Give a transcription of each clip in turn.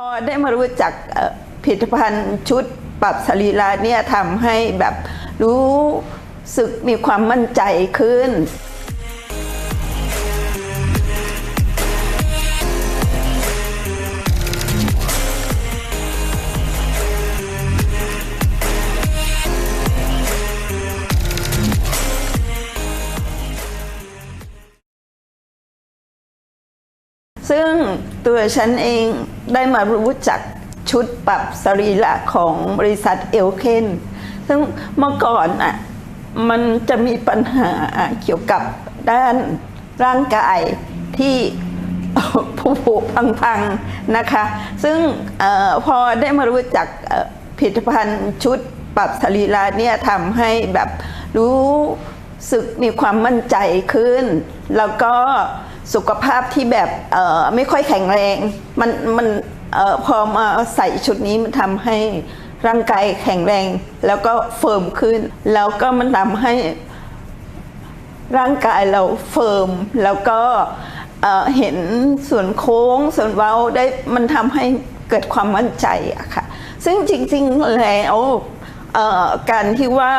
พอได้มารู้จักผลิตภัณฑ์ชุดปรับสรีระเนี่ยทำให้แบบรู้สึกมีความมั่นใจขึ้น ซึ่งตัวฉันเองได้มารู้จักชุดปรับสรีระของบริษัทเอลเคนซึ่งเมื่อก่อนอะมันจะมีปัญหาเกี่ยวกับด้านร่างกายที่ผู้ผุพังๆนะคะ ซึ่งออพอได้มารู้จักผลิตภัณฑ์ชุดปรับสรีระเนี่ยทำให้แบบรู้สึกมีความมั่นใจขึ้น แล้วก็ สุขภาพที่แบบไม่ค่อยแข็งแรง มันมันออพอมาใส่ชุดนี้มันทำให้ร่างกายแข็งแรง แล้วก็เฟิร์มขึ้น แล้วก็มันทำให้ร่างกายเราเฟิร์ม แล้วก็เเห็นส่วนโค้งส่วนเว้าได้มันทำให้เกิดความมั่นใจอะค่ะ ซึ่งจริง ๆ แล้วการที่ว่า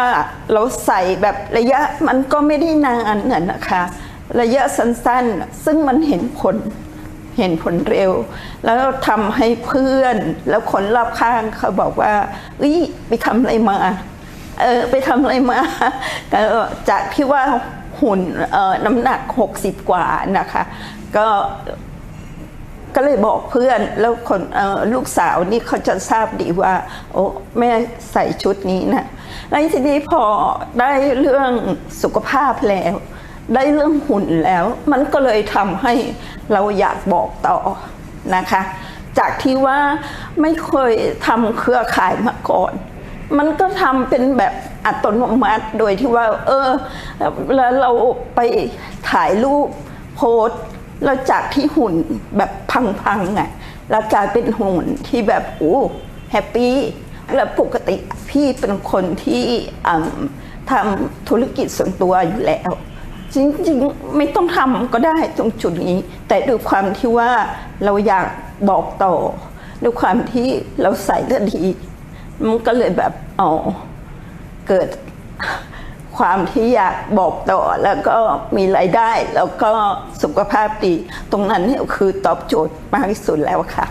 เราใส่แบบระยะมันก็ไม่ได้นานน่ะนะคะ ระยะสั้นๆ ซึ่งมันเห็นผลเห็นผลเร็ว แล้วทำให้เพื่อน แล้วคนรอบข้างเขาบอกว่าเอ้ยไปทำอะไรมาเออไปทำอะไรมาก็จากที่ว่าหุ่นน้ำหนัก 60 กว่านะคะ ก็ก็เลยบอกเพื่อนแล้วคนลูกสาวนี่เขาจะทราบดีว่า โอ้แม่ใส่ชุดนี้นะแล้วทีนี้พอได้เรื่องสุขภาพแล้ว ได้เรื่องหุ่นแล้ว มันก็เลยทำให้เราอยากบอกต่อนะคะ จากที่ว่าไม่เคยทำเครือข่ายมาก่อน มันก็ทำเป็นแบบอัตโนมัติโดยที่ว่า เออ แล้วเราไปถ่ายรูปโพสต์แล้วจากที่หุ่นแบบพังๆอะแล้วกลายเป็นหุ่นที่แบบโอ้แฮปปี้แล้วปกติพี่เป็นคนที่ทำธุรกิจส่วนตัวอยู่แล้ว จริงๆ ไม่ต้องทำก็ได้ตรงจุดนี้ แต่ด้วยความที่ว่าเราอยากบอกต่อ ด้วยความที่เราใส่เลือดดี มันก็เลยแบบอ๋อเกิดความที่อยากบอกต่อแล้วก็มีรายได้ แล้วก็สุขภาพดี ตรงนั้นเนี่ยคือตอบโจทย์มากที่สุดแล้วค่ะ